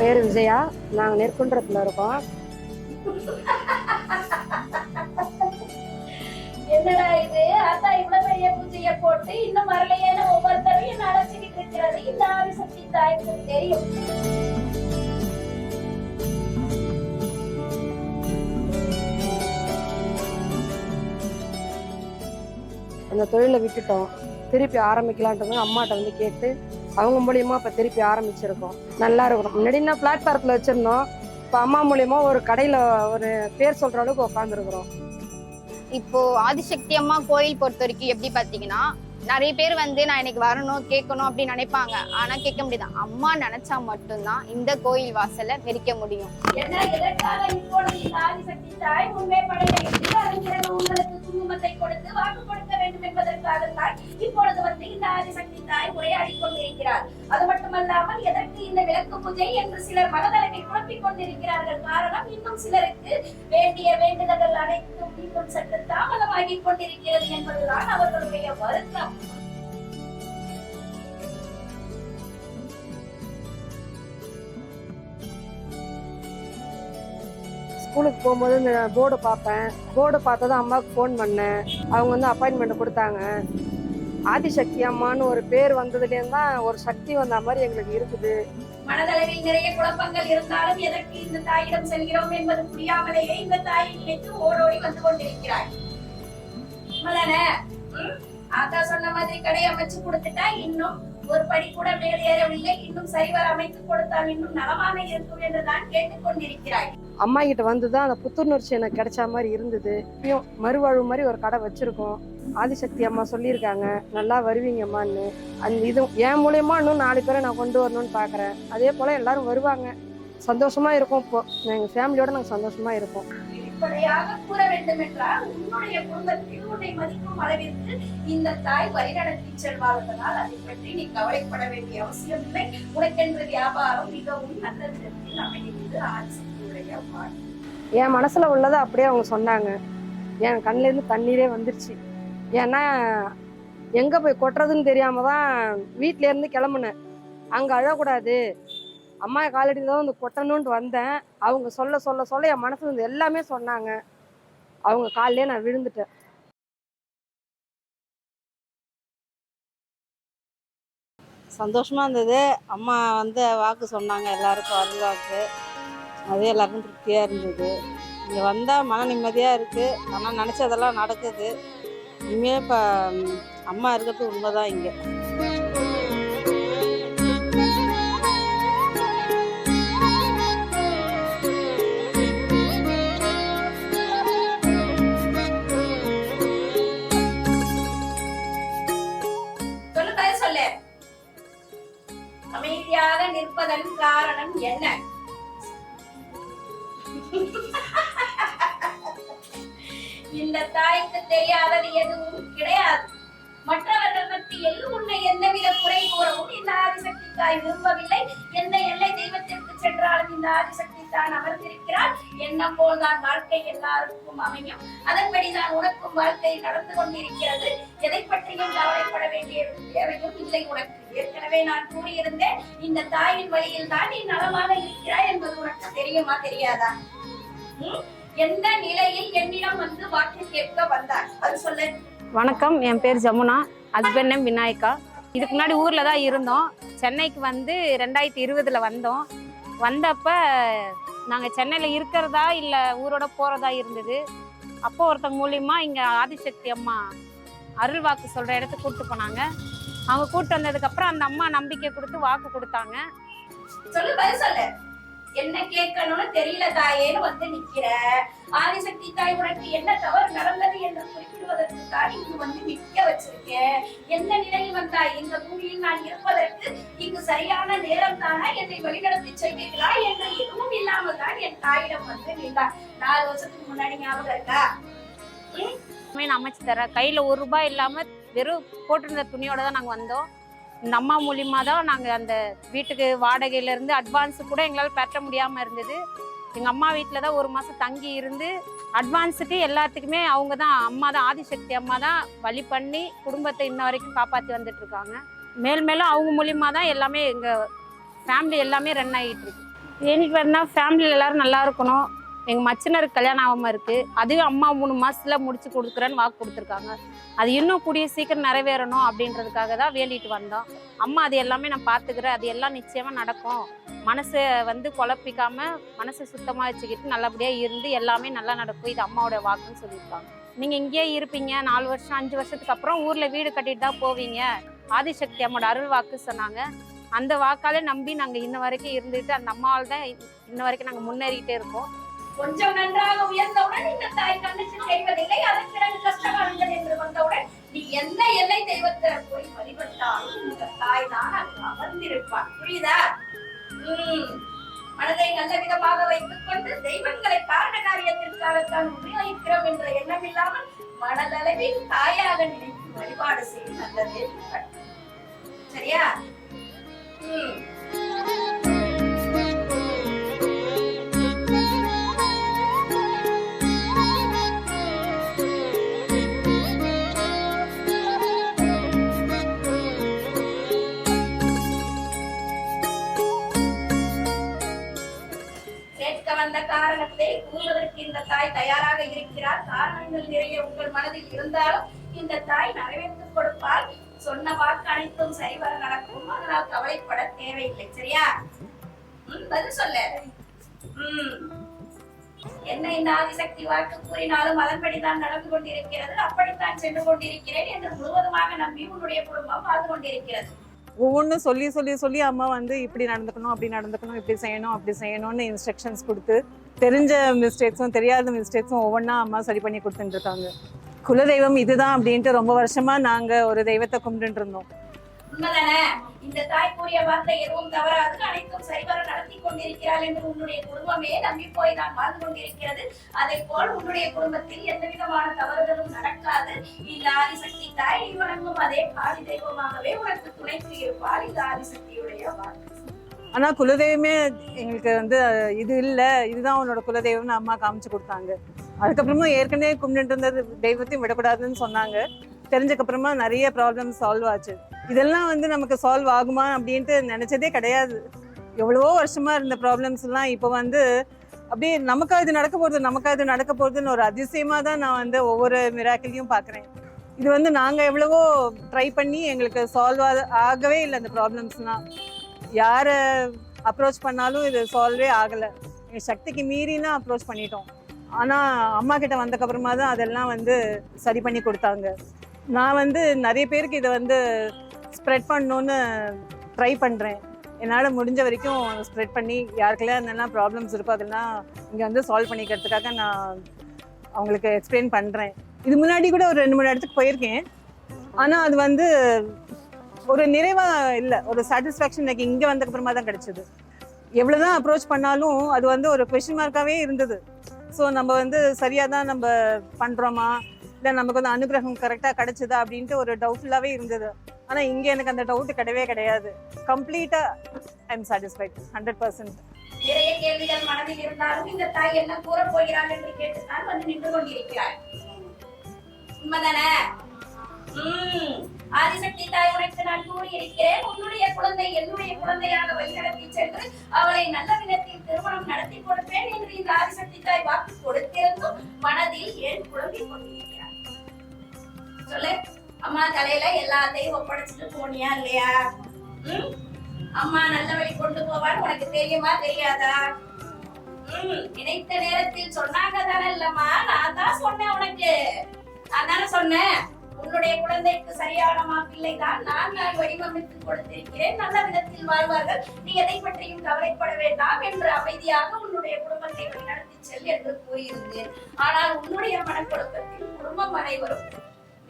பேர் விஜயா. நாங்கள் நெற்குன்றத்தில் இருக்கோம். என்னடா இது? அதான் இவ்வளவு பெரிய பூஜையை போட்டு இன்னும் வரலையேன்னு ஒவ்வொருத்தரும் என்ன அழைச்சிக்கிட்டு இருக்கிறது இந்த ஆதிசக்தி தாய்க்கு தெரியும். அந்த தொழிலை விட்டுட்டோம். திருப்பி ஆரம்பிக்கலான்றது அம்மாட்ட வந்து கேட்டு அவங்க மூலியமா இப்போ திருப்பி ஆரம்பிச்சிருக்கோம். நல்லா இருக்கணும். முன்னாடி நான் பிளாட்ஃபாரத்தில் வச்சுருந்தோம். இப்போ அம்மா மூலியமா ஒரு கடையில் ஒரு பேர் சொல்கிற அளவுக்கு உட்காந்துருக்குறோம் இப்போ ஆதிசக்தி அம்மா கோயில் பொறுத்த வரைக்கும் எப்படி பாத்தீங்கன்னா நிறைய பேர் வந்து நான் இன்னைக்கு வரணும் கேட்கணும் அப்படின்னு நினைப்பாங்க. ஆனா கேட்க முடியாது. அம்மா நினைச்சா மட்டும்தான் இந்த கோயில் வாசலை மெரிக்க முடியும். கொடுத்து வாக்கு கொடுக்க வேண்டும் என்பதற்காகத்தான் இப்பொழுது வந்து இந்த ஆதிசக்தி தாய் உரையாடி கொண்டிருக்கிறார் அது மட்டுமல்லாமல் எதற்கு இந்த விளக்கு பூஜை என்று சிலர் மனதளவில் குழப்பிக் கொண்டிருக்கிறார்கள். காரணம் இன்னும் சிலருக்கு வேண்டிய வேண்டுதல்கள் அனைத்தும் இன்னும் சற்று தாமதமாகிக் கொண்டிருக்கிறது என்பதுதான் அவர்களுடைய வருத்தம். ஸ்கூலுக்கு போகும்போது இந்த போர்டு பார்ப்பேன். போர்டு பார்த்ததும் அம்மாவுக்கு ஃபோன் பண்ணேன். அவங்க வந்து அப்பாயின்மெண்ட் கொடுத்தாங்க. ஆதிசக்தி அம்மான்னு ஒரு பேர் வந்ததுலேருந்து தான் ஒரு சக்தி வந்த மாதிரி எங்களுக்கு இருக்குது. மனதளவில் நிறைய குழப்பங்கள் இருந்தாலும் எதற்கு இந்த தாயிடம் செல்கிறோம் என்பது புரியாமலேயே இந்த தாயை நினைத்து ஓடோடி வந்து கொண்டிருக்கிறாய். மலனே, ஆத்தா சொன்ன மாதிரி கடை அமைச்சு கொடுத்துட்டா இன்னும் ஒரு படி கூட மேல் ஏறவில்லை இன்னும் சரிவர அமைத்து கொடுத்தால் இன்னும் நலமாக இருக்கும் என்றுதான் கேட்டுக்கொண்டிருக்கிறாய். அம்மா கிட்ட வந்து தான் அந்த புத்துணர்ச்சி எனக்கு கிடைச்ச மாதிரி இருந்தது. இப்பயும் மறுவாழ்வு மாதிரி ஒரு கடை வச்சிருக்கோம். ஆதிசக்தி அம்மா சொல்லியிருக்காங்க நல்லா வருவீங்கம்மான்னு. அந்த இது என் மூலயமா இன்னும் நாலு பேரை நான் கொண்டு வரணும்னு பார்க்குறேன் அதே போல் எல்லாரும் வருவாங்க. சந்தோஷமா இருக்கும் இப்போ. எங்கள் ஃபேமிலியோட நாங்கள் சந்தோஷமா இருப்போம். வெளிப்படையாக கூற வேண்டும் என்றால் உன்னுடைய குடும்பத்தில் உன்னை மதிக்கும் அளவிற்கு இந்த தாய் வழிநடத்தி செல்வார்களால் அதை பற்றி நீ கவலைப்பட வேண்டிய அவசியம் இல்லை. உனக்கென்று வியாபாரம் மிகவும் நல்லது என்று அமைகிறது. ஆட்சியுடைய என் மனசில் உள்ளதை அப்படியே அவங்க சொன்னாங்க. என் கண்ணிலேருந்து தண்ணீரே வந்துருச்சு. ஏன்னா எங்கே போய் கொட்டுறதுன்னு தெரியாமல் தான் வீட்டிலேருந்து கிளம்புனேன். அங்கே அழக்கூடாது. அம்மா காலடியில் தான் வந்து கொட்டணுன்ட்டு வந்தேன். அவங்க சொல்ல சொல்ல சொல்ல என் மனசில் இருந்து எல்லாமே சொன்னாங்க. அவங்க காலிலே நான் விழுந்துட்டேன். சந்தோஷமாக இருந்தது. அம்மா வந்து வாக்கு சொன்னாங்க. எல்லாருக்கும் அருள் வாக்கு அது எல்லாருக்கும் திருப்தியாக இருந்தது. இங்கே வந்தால் மன நிம்மதியாக இருக்குது ஆனால் நினச்சதெல்லாம் நடக்குது. இனிமேல் இப்போ அம்மா இருக்கிறது உண்மை தான் இங்கே அமைதியாக நிற்பதன் காரணம் என்ன? தெரியாதது எதுவும் கிடையாது. மற்றவர்கள் மத்தியில் உன்னை எந்தவித குறை கூறவும் இந்த ஆதிசக்தி தாய் விரும்பவில்லை. எந்த எல்லை தெய்வத்திற்கு சென்றாலும் இந்த ஆதிசக்தி தான் அமர்ந்திருக்கிறார் என்ன போல்தான் வாழ்க்கை எல்லாருக்கும் அமையும். அதன்படிதான் உனக்கும் வாழ்க்கை நடந்து கொண்டிருக்கிறது. எதை பற்றியும் கவலைப்பட வேண்டிய தேவையும் இல்லை உனக்கு. ஏற்கனவே நான் கூறியிருந்தேன் இந்த தாயின் வழியில் தான் நீ நலமாக இருக்கிறாய் என்பது உனக்கு தெரியுமா தெரியாதா? ம்? எந்த நிலையில் என்னிடம் வந்து வாக்கு கேட்க வந்தாய் அது சொல்லு வணக்கம் என் பேர் ஜமுனா. Husband name Vinayaka. இதுக்கு முன்னாடி ஊரில் தான் இருந்தோம். சென்னைக்கு வந்து ரெண்டாயிரத்தி இருபதில் வந்தோம். வந்தப்ப நாங்கள் சென்னையில் இருக்கிறதா இல்லை ஊரோட போகிறதா இருந்தது. அப்போ ஒருத்தங்க மூலியமா இங்கே ஆதிசக்தி அம்மா அருள் வாக்கு சொல்கிற இடத்துக்கு கூப்பிட்டு போனாங்க. அவங்க கூப்பிட்டு வந்ததுக்கப்புறம் அந்த அம்மா நம்பிக்கை கொடுத்து வாக்கு கொடுத்தாங்க. சொல்லு. என்ன கேட்கணும்னு தெரியல தாயேன்னு வந்து நிக்கிற. ஆதிசக்தி தாய் உனக்கு என்ன தவறு நடந்தது என்று குறிப்பிடுவதற்கு தான் இங்கு வந்து நிக்க வச்சிருக்கேன். எந்த நிலையில் வந்தாய்? இந்த பூமியில் நான் இருப்பதற்கு இங்கு சரியான நேரம் தானா? என்னை வழிநடத்தி செய்வீர்களா என்று எதுவும் இல்லாமல் தான் என் தாயிடம் வந்து நின்றார். நாலு வருஷத்துக்கு முன்னாடி ஞாபகம் இருக்கா? நான் அமைச்சு தரேன் கையில் ஒரு ரூபாய் இல்லாமல் வெறும் போட்டிருந்த துணியோட தான் நாங்கள் வந்தோம். இந்த அம்மா மூலியமாக தான் நாங்கள் அந்த வீட்டுக்கு வாடகையிலேருந்து அட்வான்ஸு கூட எங்களால் பெற்ற முடியாமல் இருந்தது. எங்கள் அம்மா வீட்டில் தான் ஒரு மாதம் தங்கி இருந்து அட்வான்ஸுக்கு எல்லாத்துக்குமே அவங்க தான் அம்மா தான் ஆதிசக்தி அம்மா தான் வழி பண்ணி குடும்பத்தை இன்ன வரைக்கும் காப்பாற்றி வந்துட்டுருக்காங்க மேல் மேலும் அவங்க மூலியமாக தான் எல்லாமே எங்கள் ஃபேமிலி எல்லாமே ரன் ஆகிட்டு இருக்கு. எனக்கு வரனா ஃபேமிலியில் எல்லாரும் நல்லா இருக்கணும். எங்கள் மச்சினருக்கு கல்யாணம் ஆகாமல் இருக்குது அதுவும் அம்மா மூணு மாதத்தில் முடிச்சு கொடுக்குறேன்னு வாக்கு கொடுத்துருக்காங்க. அது இன்னும் கூடிய சீக்கிரம் நிறைவேறணும் அப்படின்றதுக்காக தான் வேண்டிட்டு வந்தோம். அம்மா அது எல்லாமே நான் பார்த்துக்கிறேன். அது எல்லாம் நிச்சயமாக நடக்கும். மனசை வந்து குழப்பிக்காம மனசை சுத்தமாக வச்சுக்கிட்டு நல்லபடியாக இருந்து எல்லாமே நல்லா நடக்கும். இது அம்மாவோட வாக்குன்னு சொல்லியிருக்காங்க. நீங்கள் இங்கேயே இருப்பீங்க. நாலு வருஷம் அஞ்சு வருஷத்துக்கு அப்புறம் ஊரில் வீடு கட்டிட்டு தான் போவீங்க. ஆதிசக்தி அம்மோட அருள் வாக்கு சொன்னாங்க. அந்த வாக்காலே நம்பி நாங்கள் இன்ன வரைக்கும் இருந்துட்டு அந்த அம்மாவால் தான் இன்ன வரைக்கும் நாங்கள் முன்னேறிக்கிட்டே இருக்கோம். கொஞ்சம் நன்றாக உயர்ந்தவுடன் இந்த தாய் கண்ணுக்கு தெரிவதில்லை அதன் பிறகு கஷ்டகாலங்கள் என்று வந்தவுடன் நீ எந்த எல்லை தெய்வத்தை போய் வழிபட்டாலும் இந்த தாய் தான் அங்கு புரியுதா? உம் மனதை நல்ல விதமாக வைத்துக் கொண்டு தெய்வங்களை காரண காரியத்திற்காகத்தான் உபயோகிக்கிறோம் என்ற எண்ணம் இல்லாமல் மனதளவில் தாயாக நினைத்து வழிபாடு செய்யும் நல்லது. சரியா? உம் உங்கள் மனதில் இருந்தாலும் இந்த தாய் நிறைவேற்றிக் கொடுப்பால் சொன்ன வாக்கு அனைத்தும் சரிவர நடக்கும். அதனால் கவலைப்பட தேவையில்லை. சரியா? உம் பதில் சொல்ல. உம் என்ன இந்த ஆதிசக்தி வாக்கு கூறினாலும் அதன்படிதான் நடந்து கொண்டிருக்கிறது. அப்படித்தான் சென்று கொண்டிருக்கிறேன் என்று முழுவதுமாக நம்பி உன்னுடைய குடும்பம் வாழ்ந்து கொண்டிருக்கிறது. ஒவ்வொன்றும் சொல்லி சொல்லி சொல்லி அம்மா வந்து இப்படி நடந்துக்கணும் அப்படி நடந்துக்கணும் இப்படி செய்யணும் அப்படி செய்யணும்னு இன்ஸ்ட்ரக்ஷன்ஸ் கொடுத்து தெரிஞ்ச மிஸ்டேக்ஸும் தெரியாத மிஸ்டேக்ஸும் ஒவ்வொன்றா அம்மா சரி பண்ணி கொடுத்துட்டுருக்காங்க குலதெய்வம் இதுதான் அப்படின்ட்டு ரொம்ப வருஷமா நாங்க ஒரு தெய்வத்தை கும்பிட்டு இருந்தோம். இந்த தாய் கூறிய வார்த்தை எதுவும் தவறாது. அனைத்தும் சரிவர நடத்தி கொண்டிருக்கிறாள் என்று உன்னுடைய குடும்பமே நம்பி போய் தான் வாழ்ந்து கொண்டிருக்கிறது. அதை போல் உன்னுடைய குடும்பத்தில் எந்த விதமான தவறுகளும் நடக்காது. இந்த ஆதிசக்தி தாய் நீ வணங்கும் அதே பாதி தெய்வமாகவே உனக்கு துணைக்கு இருப்பாள் இந்த ஆதிசக்தியுடைய வாக்கு ஆனா குலதெய்வமே எங்களுக்கு வந்து இது இல்லை. இதுதான் உன்னோட குலதெய்வம்னு அம்மா காமிச்சு கொடுத்தாங்க. அதுக்கப்புறமா ஏற்கனவே கும்பிட்டு இருந்த தெய்வத்தையும் விடக்கூடாதுன்னு சொன்னாங்க. தெரிஞ்சக்கப்புறமா நிறைய ப்ராப்ளம் சால்வ் ஆச்சு. இதெல்லாம் வந்து நமக்கு சால்வ் ஆகுமா அப்படின்ட்டு நினைச்சதே கிடையாது. எவ்வளவோ வருஷமா இருந்த ப்ராப்ளம்ஸ் எல்லாம் இப்போ வந்து அப்படியே நமக்கா இது நடக்க போகிறது நமக்கா இது நடக்க போகிறதுன்னு ஒரு அதிசயமா தான் நான் வந்து ஒவ்வொரு மிராக்கிளையும் பார்க்குறேன். இது வந்து நாங்கள் எவ்வளவோ ட்ரை பண்ணி எங்களுக்கு சால்வ் ஆகவே இல்லை அந்த ப்ராப்ளம்ஸ்லாம் யாரை அப்ரோச் பண்ணாலும் இது சால்வே ஆகலை. எங்கள் சக்திக்கு மீறினா அப்ரோச் பண்ணிட்டோம். ஆனால் அம்மா கிட்ட வந்தக்கப்புறமா தான் அதெல்லாம் வந்து சரி பண்ணி கொடுத்தாங்க. நான் வந்து நிறைய பேருக்கு இதை வந்து ஸ்ப்ரெட் பண்ணணுன்னு ட்ரை பண்ணுறேன் என்னால் முடிஞ்ச வரைக்கும் ஸ்ப்ரெட் பண்ணி யாருக்கெல்லாம் என்னென்ன ப்ராப்ளம்ஸ் இருக்கோ அதெல்லாம் இங்கே வந்து சால்வ் பண்ணிக்கிறதுக்காக நான் அவங்களுக்கு எக்ஸ்பிளைன் பண்ணுறேன் இது முன்னாடி கூட ஒரு ரெண்டு மூணு இடத்துக்கு போயிருக்கேன். ஆனால் அது வந்து ஒரு நிறைவாக இல்லை. ஒரு சாட்டிஸ்ஃபேக்ஷன் எனக்கு இங்கே வந்ததுக்கப்புறமா தான் கிடைச்சது. எவ்வளோதான் அப்ரோச் பண்ணாலும் அது வந்து ஒரு கொஷின் மார்க்காகவே இருந்தது. ஸோ நம்ம வந்து சரியாக தான் நம்ம பண்ணுறோமா இல்லை நமக்கு வந்து அனுகிரகம் கரெக்டாக கிடைச்சதா அப்படின்ட்டு ஒரு டவுட்ஃபுல்லாகவே இருந்தது. ஆனால் இங்கே எனக்கு அந்த டவுட் கிடையவே கிடையாது. கம்ப்ளீட்டாக I am satisfied hundred percent நிறைய கேள்விகள் மனதில் இருந்தாலும் இந்த தாய் என்ன கூற போகிறாள் என்று கேட்டுத்தான் வந்து நின்று கொண்டிருக்கிறாள். உண்மைதானே? உம் ஆதிசக்தி தாய் உனக்கு நான் கூறியிருக்கிறேன் உன்னுடைய குழந்தை என்னுடைய குழந்தையாக வழிநடத்தி சென்று அவளை நல்ல விதத்தில் திருமணம் நடத்தி கொடுப்பேன் என்று இந்த ஆதிசக்தி தாய் வாக்கு கொடுத்திருந்தும் மனதில் ஏன் குழந்தை கொண்டிருக்கிறார் சொல்லு. அம்மா தலையில எல்லாத்தையும் ஒப்படைச்சிட்டு போனியா இல்லையா? அம்மா நல்ல வழி கொண்டு போவான்னு உனக்கு தெரியுமா தெரியாதா? ம், நினைத்த நேரத்தில் சொன்னாங்க தானே இல்லம்மா. நான் தான் சொன்னேன் உனக்கு. நான் தானே சொன்னேன். உன்னுடைய குழந்தைக்கு சரியான மாப்பிள்ளை தான் நான். நான் வடிவமைத்து கொடுத்திருக்கிறேன். நல்ல விதத்தில் வாழ்வார்கள். நீ எதை பற்றியும் கவலைப்பட வேண்டாம் என்று அமைதியாக உன்னுடைய குடும்பத்தை வழிநடத்தி செல் என்று கூறியிருந்தேன். ஆனால் உன்னுடைய மனக்குழப்பத்தில் குடும்பம் அனைவரும்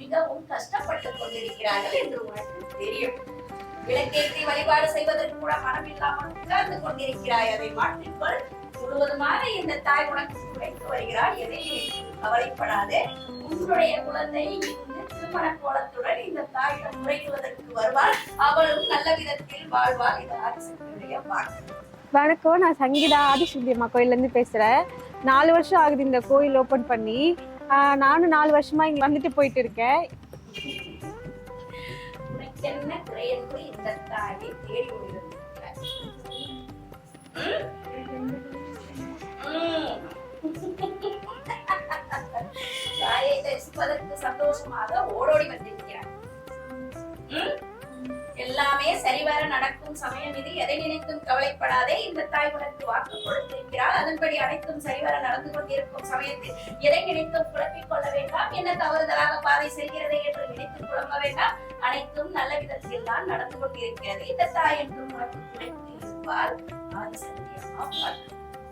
மிகவும் கஷ்டப்பட்டுக் கொண்டிருக்கிறார்கள் என்று உனக்கு தெரியும். விளக்கேற்றி வழிபாடு செய்வதற்கு கூட மனம் இல்லாமல் உட்கார்ந்து கொண்டிருக்கிறாய். அதை மாற்றிக்கொள். முழுவதுமாக இந்த தாய் உனக்கு உழைத்து வருகிறாள். எதையும் கவலைப்படாதே. உன்னுடைய குழந்தை இன்று திருமண கோலத்துடன் இந்த தாயிடம் முறையிடுவதற்கு வருவாள். அவளும் நல்ல விதத்தில் வாழ்வாள். இது ஆதிசக்தியுடைய வாக்கு வணக்கம். நான் சங்கீதா ஆதிசக்தி கோயிலேருந்து பேசுகிறேன் நாலு வருஷம் ஆகுது இந்த கோயில் ஓப்பன் பண்ணி. நானும் நாலு வருஷமா இங்கே வந்துட்டு போயிட்டு இருக்கேன். சந்தோஷமாக என்ன குறை சரிவர நடக்கும் சமயம் இது. எதை நினைத்தும் கவலைப்படாதே. இந்த தாய் உனக்கு வாக்கு கொடுத்திருக்கிறார் அதன்படி அனைத்தும் சரிவர நடந்து கொண்டிருக்கும் சமயத்தில் எதை நினைத்தும் குழப்பிக் கொள்ள வேண்டாம். என்ன தவறுதலாக பாதை செல்கிறதே என்று நினைத்து குழம்ப வேண்டாம். அனைத்தும் நல்ல விதத்தில் தான் நடந்து கொண்டிருக்கிறது. இந்த தாய் என்றும் உனக்கு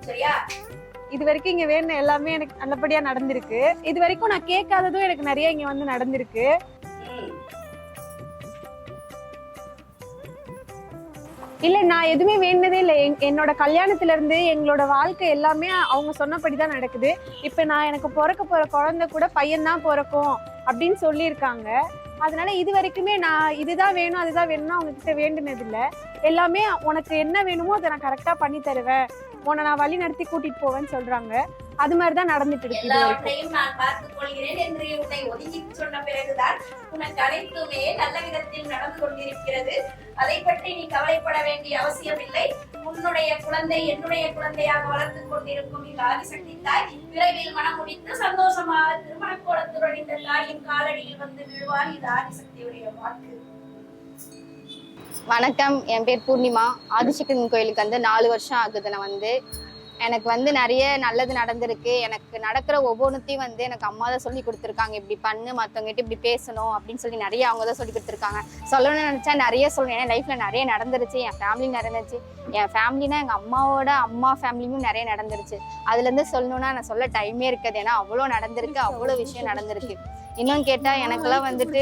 சரியா? இது வரைக்கும் இங்க வேணும் எல்லாமே எனக்கு நல்லபடியா நடந்திருக்கு. இது வரைக்கும் நான் கேட்காததும் எனக்கு நிறைய இங்க வந்து நடந்திருக்கு. இல்ல நான் எதுவுமே வேண்டதே இல்லை. என்- என்னோட கல்யாணத்துல இருந்து எங்களோட வாழ்க்கை எல்லாமே அவங்க சொன்னபடிதான் நடக்குது. இப்ப நான் எனக்கு பிறக்க போற குழந்தை கூட பையன் தான் பிறக்கும் அப்படின்னு சொல்லியிருக்காங்க. அதனால இது வரைக்குமே நான் இதுதான் வேணும் அதுதான் வேணும்னு அவங்க கிட்ட வேண்டினதில்லை. இல்ல எல்லாமே உனக்கு என்ன வேணுமோ அதை நான் கரெக்டா பண்ணி தருவேன். உன்னை நான் வழி நடத்தி கூட்டிட்டு போவேன்னு சொல்றாங்க. அது மாதிரிதான் நடந்துட்டு இருக்கு எல்லாவற்றையும் நான் பார்த்துக் கொள்கிறேன் என்று உன்னை ஒதுங்கி சொன்ன பிறகுதான் உனக்கு அனைத்துமே நல்ல விதத்தில் நடந்து கொண்டிருக்கிறது. அதை பற்றி நீ கவலைப்பட வேண்டிய அவசியம் இல்லை. உன்னுடைய குழந்தை என்னுடைய குழந்தையாக வளர்ந்து கொண்டிருக்கும் இந்த ஆதிசக்தி தாய் விரைவில் மனம் முடித்து சந்தோஷமாக திருமண கோலத்துடன் இந்த தாயின் காலடியில் வந்து விழுவார் இது ஆதிசக்தியுடைய வாக்கு. வணக்கம். என் பேர் பூர்ணிமா. ஆதிசக்தி கோயிலுக்கு வந்து நாலு வருஷம் ஆகுது. நான் வந்து எனக்கு வந்து நிறைய நல்லது நடந்திருக்கு. எனக்கு நடக்கிற ஒவ்வொன்றுத்தையும் வந்து எனக்கு அம்மா தான் சொல்லி கொடுத்துருக்காங்க. இப்படி பண்ணு மற்றவங்ககிட்ட இப்படி பேசணும் அப்படின்னு சொல்லி நிறைய அவங்க தான் சொல்லி கொடுத்துருக்காங்க. சொல்லணும்னு நினச்சா நிறைய சொல்லணும். ஏன்னா லைஃப்பில் நிறைய நடந்துருச்சு. என் ஃபேமிலி நடந்துச்சு. என் ஃபேமிலினா எங்கள் அம்மாவோட அம்மா ஃபேமிலியும் நிறைய நடந்துருச்சு. அதுலேருந்து சொல்லணும்னா நான் சொல்ல டைமே இருக்காது. ஏன்னா அவ்வளோ நடந்திருக்கு அவ்வளோ விஷயம் நடந்திருக்கு. இன்னும் கேட்டால் எனக்கெல்லாம் வந்துட்டு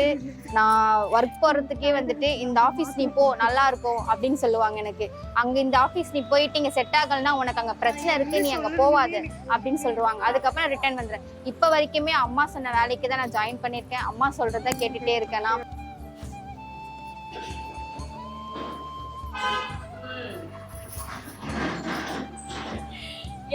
நான் ஒர்க் போகிறதுக்கே வந்துட்டு இந்த ஆஃபீஸ் நீ போ நல்லா இருக்கும் அப்படின்னு சொல்லுவாங்க எனக்கு. அங்கே இந்த ஆஃபீஸ் நீ போயிட்டு இங்கே செட் ஆகலைன்னா உனக்கு அங்கே பிரச்சனை இருக்கு நீ அங்கே போவாத அப்படின்னு சொல்லுவாங்க. அதுக்கப்புறம் ரிட்டர்ன் வந்துடுறேன். இப்போ வரைக்குமே அம்மா சொன்ன வேலைக்கு தான் நான் ஜாயின் பண்ணியிருக்கேன். அம்மா சொல்கிறத கேட்டுகிட்டே இருக்கேன் நான்.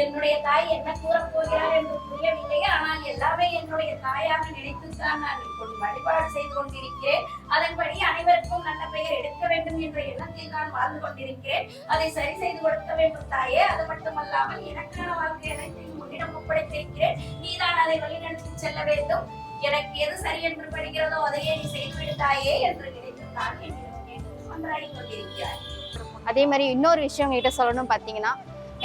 என்னுடைய தாய் என்ன கூறப் போகிறார் என்று புரியவில்லை. ஆனால் எல்லாமே என்னுடைய தாயாக நினைத்துத்தான் நான் இப்போது வழிபாடு செய்து கொண்டிருக்கிறேன். அதன்படி அனைவருக்கும் நல்ல பெயர் எடுக்க வேண்டும் என்ற எண்ணத்தில் நான் வாழ்ந்து கொண்டிருக்கிறேன். அதை சரி செய்து கொடுக்க வேண்டும் தாயே. அது மட்டுமல்லாமல் எனக்கான வாழ்க்கை அனைத்தையும் உன்னிடம் ஒப்படைத்திருக்கிறேன். நீதான் அதை வழிநடத்தி செல்ல வேண்டும். எனக்கு எது சரி என்று படுகிறதோ அதையே நீ செய்துவிடு தாயே என்று நினைத்துத்தான் என்னிடம் கேட்டு கொண்டிருக்கிறார். அதே மாதிரி இன்னொரு விஷயம் கிட்ட சொல்லணும் பார்த்தீங்கன்னா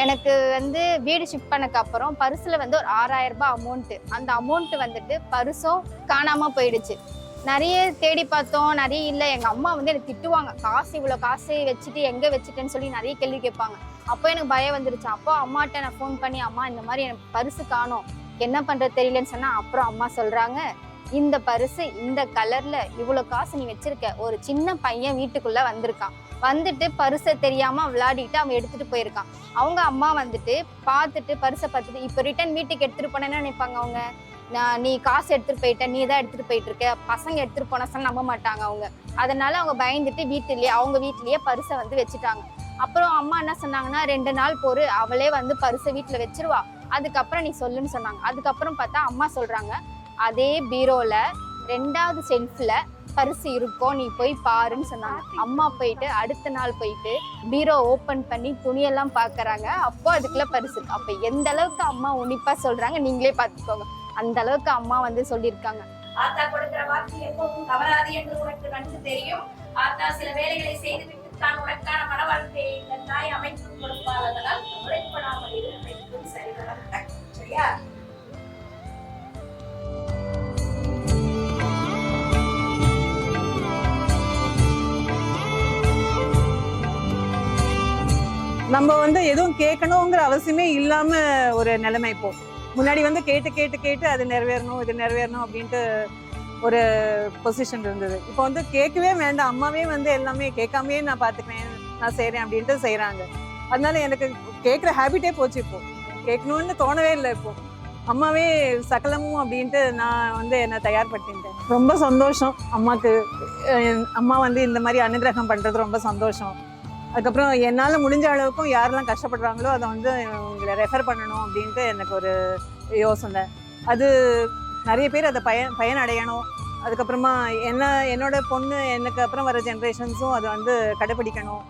எனக்கு வந்து வீடு ஷிஃப்ட் பண்ணக்கு அப்புறம் பர்ஸில் வந்து ஒரு ஆறாயிரம் ரூபாய் அமௌண்ட்டு அந்த அமௌண்ட்டு வந்துட்டு பர்ஸும் காணாமல் போயிடுச்சு. நிறைய தேடி பார்த்தோம் நிறைய இல்லை. எங்கள் அம்மா வந்து எனக்கு திட்டுவாங்க. காசு இவ்வளோ காசு வச்சுட்டு எங்கே வச்சுட்டேன்னு சொல்லி நிறைய கேள்வி கேட்பாங்க. அப்போ எனக்கு பயம் வந்துருச்சு. அப்போ அம்மாட்ட நான் ஃபோன் பண்ணி அம்மா இந்த மாதிரி எனக்கு பரிசு காணும். என்ன பண்ணுறது தெரியலன்னு சொன்னால் அப்புறம் அம்மா சொல்கிறாங்க இந்த பரிசு இந்த கலர்ல இவ்வளோ காசு நீ வச்சிருக்க. ஒரு சின்ன பையன் வீட்டுக்குள்ள வந்திருக்கான். வந்துட்டு பரிசை தெரியாம விளையாடிட்டு அவன் எடுத்துட்டு போயிருக்கான். அவங்க அம்மா வந்துட்டு பார்த்துட்டு பரிசை பார்த்துட்டு இப்போ ரிட்டர்ன் வீட்டுக்கு எடுத்துட்டு போனேன்னு நினைப்பாங்க அவங்க. நான் நீ காசு எடுத்துட்டு போயிட்ட நீ தான் எடுத்துட்டு போயிட்டு இருக்க பசங்க எடுத்துட்டு போன சொன்ன நம்ப மாட்டாங்க அவங்க. அதனால அவங்க பயந்துட்டு வீட்டுலயே அவங்க வீட்லயே பரிசை வந்து வச்சுட்டாங்க. அப்புறம் அம்மா என்ன சொன்னாங்கன்னா ரெண்டு நாள் பொறு அவளே வந்து பரிசை வீட்டுல வச்சிருவா. அதுக்கப்புறம் நீ சொல்லுன்னு சொன்னாங்க. அதுக்கப்புறம் பார்த்தா அம்மா சொல்றாங்க அதே பீரோல ரெண்டாவது செல்ஃப்ல பரிசு இருக்கும் நீ போய் பாருன்னு சொன்னாங்க. அம்மா போயிட்டு அடுத்த நாள் போயிட்டு பீரோ ஓபன் பண்ணி துணியெல்லாம் பார்க்கறாங்க அப்போ அதுக்குள்ள பரிசு இருக்கு. அப்ப எந்த அளவுக்கு அம்மா உன்னிப்பா சொல்றாங்க நீங்களே பார்த்துக்கோங்க அந்த அளவுக்கு அம்மா வந்து சொல்லியிருக்காங்க. ஆத்தா கொடுக்கிற வாக்கு எப்போதும் தவறாது என்று உனக்கு நன்கு தெரியும். ஆத்தா சில வேலைகளை செய்துவிட்டு தான் உனக்கான மன வாழ்க்கையை இந்த தாய் அமைத்து கொடுப்பாள். அதனால் கவலைப்படாமல் இரு நடக்கும். சரியா? நம்ம வந்து எதுவும் கேட்கணுங்கிற அவசியமே இல்லாம ஒரு நிலைமை இப்போ. முன்னாடி வந்து கேட்டு கேட்டு கேட்டு அது நிறைவேறணும் இது நிறைவேறணும் அப்படின்ட்டு ஒரு பொசிஷன் இருந்தது. இப்போ வந்து கேட்கவே வேண்டாம். அம்மாவே வந்து எல்லாமே கேட்காமயே நான் பார்த்துக்கிறேன் நான் செய்கிறேன் அப்படின்ட்டு செய்கிறாங்க அதனால எனக்கு கேட்குற ஹேபிட்டே போச்சு இப்போ. கேட்கணும்னு தோணவே இல்லை இப்போ. அம்மாவே சகலமும் அப்படின்ட்டு நான் வந்து என்னை தயார்படுத்திட்டேன் ரொம்ப சந்தோஷம். அம்மாவுக்கு அம்மா வந்து இந்த மாதிரி அனுகிரகம் பண்ணுறது ரொம்ப சந்தோஷம். அதுக்கப்புறம் என்னால் முடிஞ்ச அளவுக்கும் யாரெல்லாம் கஷ்டப்படுறாங்களோ அதை வந்து உங்களை ரெஃபர் பண்ணணும் அப்படின்ட்டு எனக்கு ஒரு யோசனை. அது நிறைய பேர் அதை பயன் பயனடையணும் அதுக்கப்புறமா என்ன என்னோட பொண்ணு எனக்கு அப்புறம் வர ஜென்ரேஷன்ஸும் அதை வந்து கடைப்பிடிக்கணும்.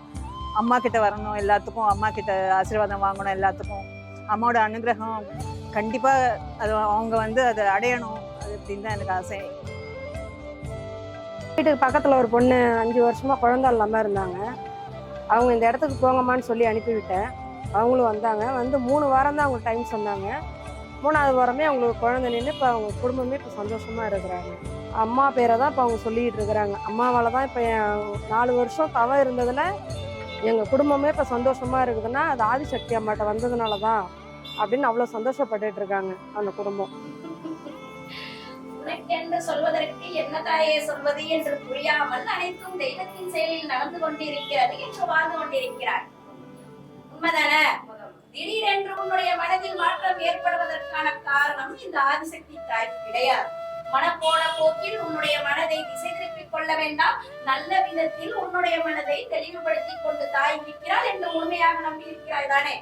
அம்மா கிட்ட வரணும் எல்லாத்துக்கும் அம்மா கிட்ட ஆசீர்வாதம் வாங்கணும் எல்லாத்துக்கும். அம்மாவோட அனுகிரகம் கண்டிப்பாக அது அவங்க வந்து அதை அடையணும் அது அப்படின்னு தான் எனக்கு ஆசை. வீட்டுக்கு பக்கத்தில் ஒரு பொண்ணு அஞ்சு வருஷமாக குழந்தை இல்லாமல் இருந்தாங்க. அவங்க இந்த இடத்துக்கு போங்கம்மான்னு சொல்லி அனுப்பிவிட்டேன். அவங்களும் வந்தாங்க. வந்து மூணு வாரம் தான் அவங்க டைம் சொன்னாங்க. மூணாவது வாரமே அவங்களுக்கு குழந்தை நின்று இப்போ அவங்க குடும்பமே இப்போ சந்தோஷமாக இருக்கிறாங்க. அம்மா பேரை தான் இப்போ அவங்க சொல்லிக்கிட்டு இருக்கிறாங்க. அம்மாவால் தான் இப்போ நாலு வருஷம் தவம் இருந்ததில் எங்கள் குடும்பமே இப்போ சந்தோஷமாக இருக்குதுன்னா அது ஆதிசக்தி அம்மாட்ட வந்ததுனால தான் அப்படின்னு அவ்வளோ சந்தோஷப்பட்டுட்டு இருக்காங்க அந்த குடும்பம். உனக்கென்று சொல்வதற்கு என்ன தாயே சொல்வது என்று புரியாமல் அனைத்தும் தெய்வத்தின் செயலில் நடந்து கொண்டிருக்கிறது என்று வாழ்ந்து கொண்டிருக்கிறார். உண்மைதானே? திடீரென்று உன்னுடைய மனதில் மாற்றம் ஏற்படுவதற்கான காரணம் இந்த ஆதிசக்தி தாய் கிடையாது. மனப்போன போக்கில் உன்னுடைய மனதை திசை திருப்பிக் கொள்ள வேண்டாம். நல்ல விதத்தில் உன்னுடைய மனதை தெளிவுபடுத்திக் கொண்டு தாய் நிற்கிறாள் என்று முழுமையாக நம்பி இருக்கிறாய் தானே?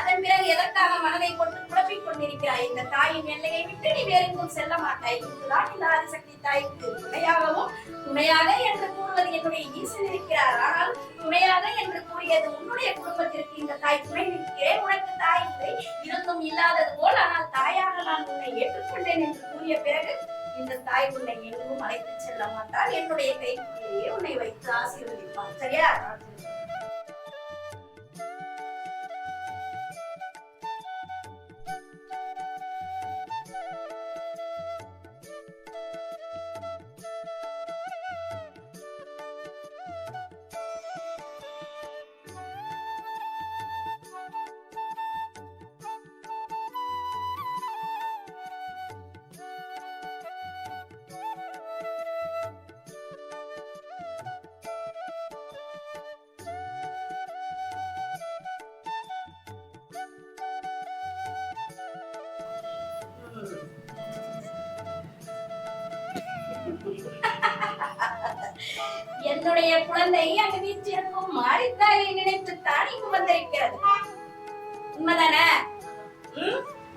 அதன் பிறகு எதற்காக மனதை கொண்டு குழப்பிக் கொண்டிருக்கிறாய்? இந்த தாயின் எல்லையை விட்டு நீ வேறெங்கும் செல்ல மாட்டாய். இதுதான் இந்த ஆதிசக்தி தாய்க்கு துணையாகவும் துணையாக என்று கூறுவது என்னுடைய ஈசன் இருக்கிறார். ஆனால் துணையாக என்று கூறியது உன்னுடைய குடும்பத்திற்கு இந்த தாய் துணை நிற்கிறேன். உனக்கு தாய் இல்லை இருந்தும் இல்லாதது போல் ஆனால் தாயாக நான் உன்னை ஏற்றுக்கொண்டேன் என்று கூறிய பிறகு இந்த தாய் உன்னை எங்கும் அழைத்து செல்ல மாட்டாள். என்னுடைய கைக்குள்ளேயே உன்னை வைத்து ஆசீர்வதிப்பார் சரியா? என்னுடைய குழந்தை அங்கு வீச்சிருக்கும் மாரித்தாயை நினைத்துத்தான் இங்கு வந்திருக்கிறது. உண்மைதானே?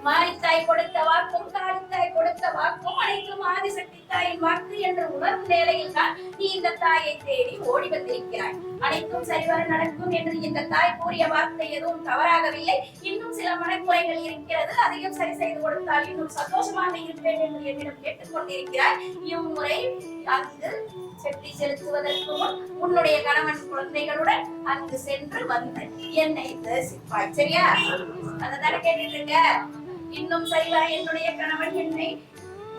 மாரித்தாய் கொடுத்த வாக்கும் காளித்தாய் கொடுத்த வாக்கும் அனைத்தும் ஆதிசக்தி தாயின் வாக்கு என்று உணர்ந்த நிலையில் தான் நீ இந்த தாயை தேடி ஓடி வந்திருக்கிறாய். அனைத்தும் சரிவர நடக்கும் என்று இந்த தாய் கூறிய வார்த்தை எதுவும் தவறாகவில்லை. இன்னும் சில மனக்குறைகள் இருக்கிறது. அதையும் சரி செய்து கொடுத்தால் இன்னும் சந்தோஷமாக இருப்பேன் என்று என்னிடம் கேட்டுக்கொண்டிருக்கிறாய். இம்முறை அங்கு செட்டி செலுத்துவதற்கு முன் உன்னுடைய கணவன் குழந்தைகளுடன் அங்கு சென்று வந்து என்னை தரிசிப்பாய் சரியா? அதனால கேட்டுட்டு இருக்க இன்னும் சரிவா? என்னுடைய கணவன் என்னை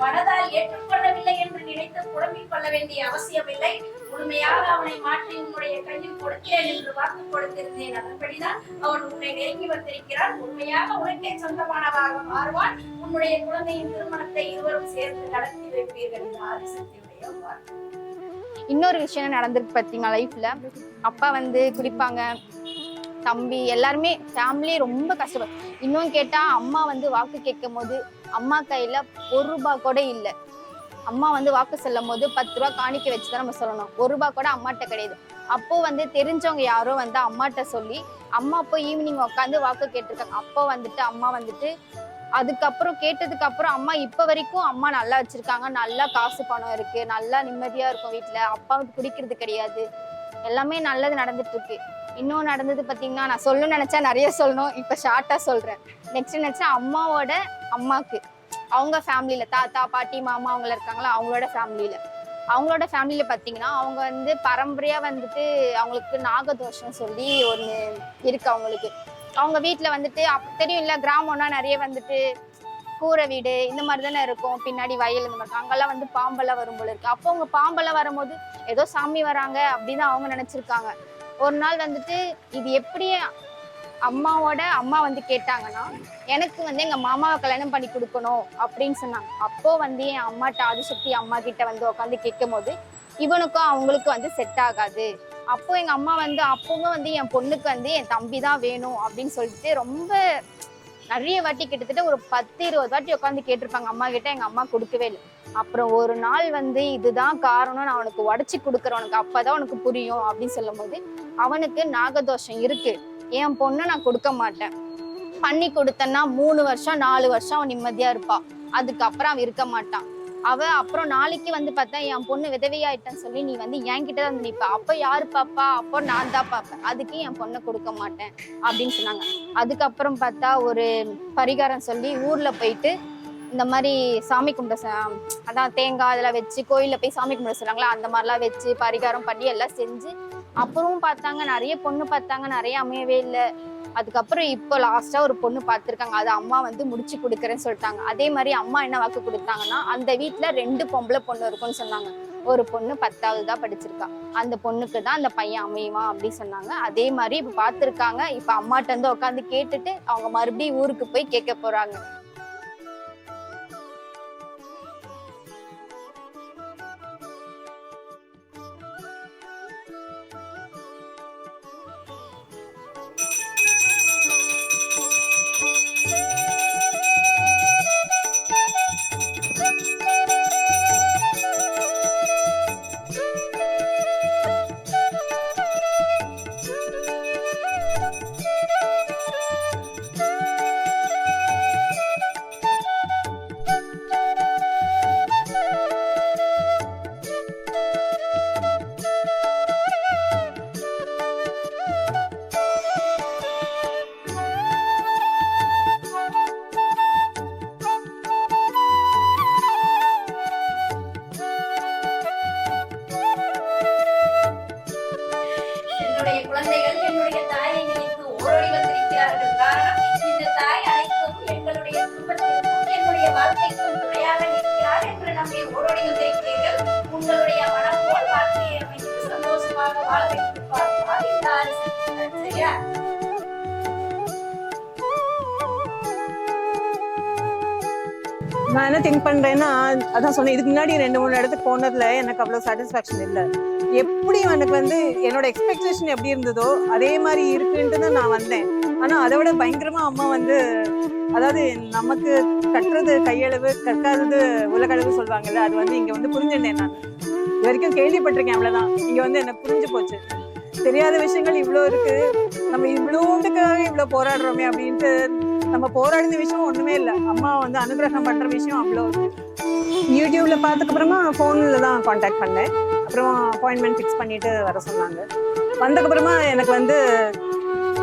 மனதால் ஏற்றுக்கொள்ளவில்லை என்று நினைத்து குழம்பிக் கொள்ள வேண்டிய அவசியமில்லை. முழுமையாக அவனை மாற்றி உன்னுடைய கையில் கொடுக்கிறேன் என்று வாக்கு கொடுத்திருந்தேன். அதன்படிதான் அவன் உன்னை நெருங்கி வந்திருக்கிறான். உண்மையாக உனக்கே சொந்தமானவாக மாறுவான். உன்னுடைய குழந்தையின் திருமணத்தை இருவரும் சேர்ந்து நடத்தி வைப்பீர்கள் என்று ஆதிசக்தியுடைய வாக்கு. இன்னொரு விஷயம் நடந்திருக்கு பார்த்தீங்களா லைஃப்ல அப்பா வந்து குடிப்பாங்க. தம்பி எல்லாருமே ஃபேமிலி ரொம்ப கஷ்டப்படும் இன்னும் கேட்டா அம்மா வந்து வாக்கு கேட்கும் போது அம்மா கையில ஒரு ரூபாய் கூட இல்லை. அம்மா வந்து வாக்கு சொல்லும் போது பத்து ரூபா காணிக்க வச்சு தான் நம்ம சொல்லணும். ஒரு ரூபாய் கூட அம்மாட்ட கிடையாது. அப்போ வந்து தெரிஞ்சவங்க யாரோ வந்து அம்மாட்ட சொல்லி அம்மா அப்போ ஈவினிங் உட்காந்து வாக்கு கேட்டிருக்காங்க. அப்போ வந்துட்டு அம்மா வந்துட்டு அதுக்கப்புறம் கேட்டதுக்கு அப்புறம் அம்மா இப்ப வரைக்கும் அம்மா நல்லா வச்சிருக்காங்க. நல்லா காசு பணம் இருக்கு. நல்லா நிம்மதியா இருக்கும் வீட்டுல அப்பாவுக்கு குடிக்கிறது கிடையாது. எல்லாமே நல்லது நடந்துட்டு இருக்கு இன்னும் நடந்தது பாத்தீங்கன்னா நான் சொல்லணும்னு நினைச்சா நிறைய சொல்லணும். இப்ப ஷார்ட்டா சொல்றேன். நெக்ஸ்ட் நினைச்சா அம்மாவோட அம்மாக்கு. அவங்க ஃபேமிலியில தாத்தா பாட்டி மாமா அவங்கள இருக்காங்களா? அவங்களோட ஃபேமிலியில அவங்களோட ஃபேமிலியில பாத்தீங்கன்னா அவங்க வந்து பரம்பரையா வந்துட்டு அவங்களுக்கு நாகதோஷம் சொல்லி ஒண்ணு இருக்கு அவங்களுக்கு. அவங்க வீட்டில் வந்துட்டு அப்ப தெரியும் இல்லை கிராமம்னா நிறைய வந்துட்டு கூரை வீடு இந்த மாதிரி தானே இருக்கும். பின்னாடி வயல் இந்த மாதிரி. அங்கெல்லாம் வந்து பாம்பெல்லாம் வரும் போல இருக்கு. அப்போ அவங்க பாம்பெல்லாம் வரும்போது ஏதோ சாமி வராங்க அப்படின்னு அவங்க நினைச்சிருக்காங்க. ஒரு நாள் வந்துட்டு இது எப்படி அம்மாவோட அம்மா வந்து கேட்டாங்கன்னா எனக்கு வந்து எங்க மாமாவை கல்யாணம் பண்ணி கொடுக்கணும் அப்படின்னு சொன்னாங்க. அப்போ வந்து என் அம்மாட்ட ஆதிசக்தி அம்மா கிட்ட வந்து உட்காந்து கேட்கும் போது இவனுக்கும் அவங்களுக்கும் வந்து செட் ஆகாது. அப்போ எங்க அம்மா வந்து அப்பவும் வந்து என் பொண்ணுக்கு வந்து என் தம்பி தான் வேணும் அப்படின்னு சொல்லிட்டு ரொம்ப நிறைய வாட்டி கிட்டத்தட்ட ஒரு பத்து இருபது வாட்டி உட்காந்து கேட்டிருப்பாங்க. அம்மா கிட்ட எங்க அம்மா கொடுக்கவே இல்லை. அப்புறம் ஒரு நாள் வந்து இதுதான் காரணம் நான் அவனுக்கு உடச்சி கொடுக்குறேன். உனக்கு அப்பதான் உனக்கு புரியும் அப்படின்னு சொல்லும் போது அவனுக்கு நாகதோஷம் இருக்கு. என் பொண்ணை நான் கொடுக்க மாட்டேன். பண்ணி கொடுத்தேன்னா மூணு வருஷம் நாலு வருஷம் அவன் நிம்மதியா இருப்பான் அதுக்கப்புறம் அவன் இருக்க மாட்டான். அவ அப்புறம் நாளைக்கு வந்து பார்த்தா என் பொண்ணு விதவையாயிட்டேன்னு சொல்லி நீ வந்து என்கிட்ட தான் வந்து நிப்ப அப்ப யாரு பாப்பா? அப்போ நான் தான் பார்ப்பேன் அதுக்கு என் பொண்ணை கொடுக்க மாட்டேன். அப்படின்னு சொன்னாங்க. அதுக்கப்புறம் பார்த்தா ஒரு பரிகாரம் சொல்லி ஊர்ல போயிட்டு இந்த மாதிரி சாமி கும்பிட அதான் தேங்காய் அதெல்லாம் வச்சு கோயிலில் போய் சாமி கும்பிட சொல்றாங்களா அந்த மாதிரிலாம் வச்சு பரிகாரம் பண்ணி எல்லாம் செஞ்சு அப்புறமும் பார்த்தாங்க நிறைய பொண்ணு பார்த்தாங்க நிறைய அமையவே இல்லை. அதுக்கப்புறம் இப்போ லாஸ்டா ஒரு பொண்ணு பார்த்துருக்காங்க. அது அம்மா வந்து முடிச்சு கொடுக்குறேன்னு சொல்லிட்டாங்க. அதே மாதிரி அம்மா என்ன வாக்கு கொடுத்தாங்கன்னா அந்த வீட்டில் ரெண்டு பொம்பளை பொண்ணு இருக்கும்னு சொன்னாங்க. ஒரு பொண்ணு பத்தாவது தான் படிச்சிருக்கா. அந்த பொண்ணுக்கு தான் அந்த பையன் அமையுவான் அப்படின்னு சொன்னாங்க. அதே மாதிரி இப்போ பார்த்துருக்காங்க. இப்போ அம்மாட்ட வந்து உட்காந்து கேட்டுட்டு அவங்க மறுபடியும் ஊருக்கு போய் கேட்க போறாங்க. அதான் சொன்னேன் இதுக்கு முன்னாடி ரெண்டு மூணு இடத்துக்கு போனதுல எனக்கு அவ்வளவு சாட்டிஸ்ஃபேக்ஷன் இல்லை. எப்படி எனக்கு வந்து என்னோட எக்ஸ்பெக்டேஷன் எப்படி இருந்ததோ அதே மாதிரி இருக்குன்ட்டு தான் நான் வந்தேன். ஆனா அதை விட பயங்கரமா அம்மா வந்து அதாவது நமக்கு கட்டுறது கையளவு கற்காதது உலகளவு சொல்லுவாங்கல்ல அது வந்து இங்க வந்து புரிஞ்சுட்டேன் நான். இது வரைக்கும் கேள்விப்பட்டிருக்கேன் அவ்வளவுதான். இங்க வந்து எனக்கு புரிஞ்சு போச்சு. தெரியாத விஷயங்கள் இவ்வளோ இருக்கு. நம்ம இவ்வளோண்டுக்காக இவ்வளோ போராடுறோமே அப்படின்ட்டு நம்ம போராடின விஷயம் ஒண்ணுமே இல்லை. அம்மா வந்து அனுகிரகம் பண்ற விஷயம் அவ்வளோ யூடியூப்பில் யூடியூப்ல அப்புறமா ஃபோனில் தான் காண்டாக்ட் பண்ணேன். அப்புறம் அப்பாயின்மெண்ட் ஃபிக்ஸ் பண்ணிட்டு வர சொன்னாங்க. வந்ததுக்கப்புறமா எனக்கு வந்து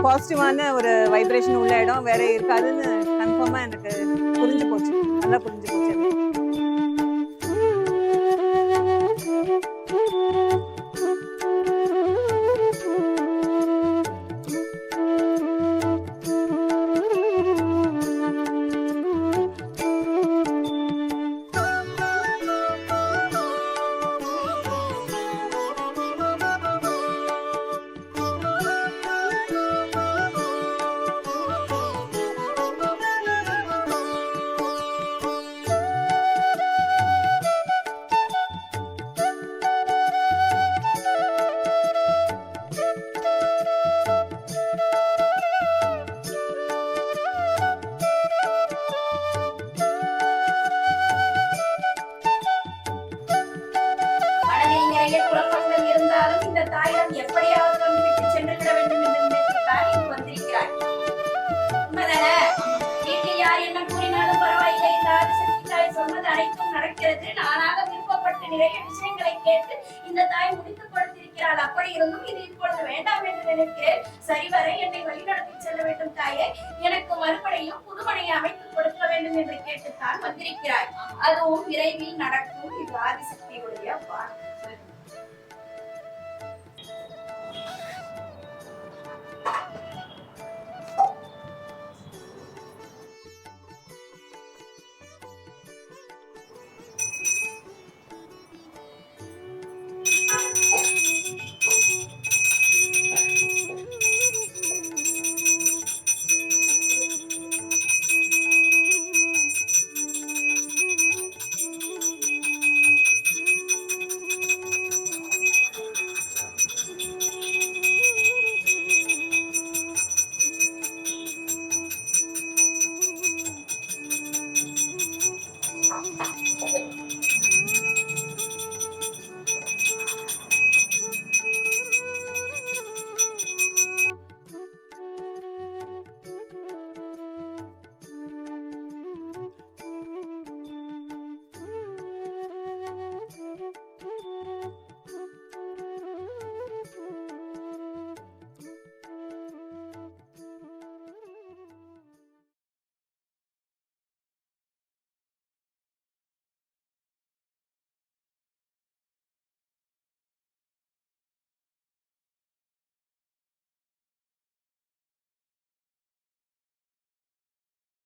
பாசிட்டிவான ஒரு வைப்ரேஷன் உள்ள இடம் வேற இருக்காதுன்னு கன்ஃபார்மா எனக்கு புரிஞ்சு போச்சு. நல்லா புரிஞ்சு போச்சு. இது இப்பொழுது வேண்டாம் என்று நினைக்கிறேன். சரிவர என்னை வழிநடத்தி செல்ல வேண்டும் தாயே. எனக்கு மறுபடியும் புதுமனையை அமைத்துக் கொடுக்க வேண்டும் என்று கேட்டுத்தான் வந்திருக்கிறாய். அதுவும் விரைவில் நடக்கும் இது ஆதிசக்தியுடைய வாக்கு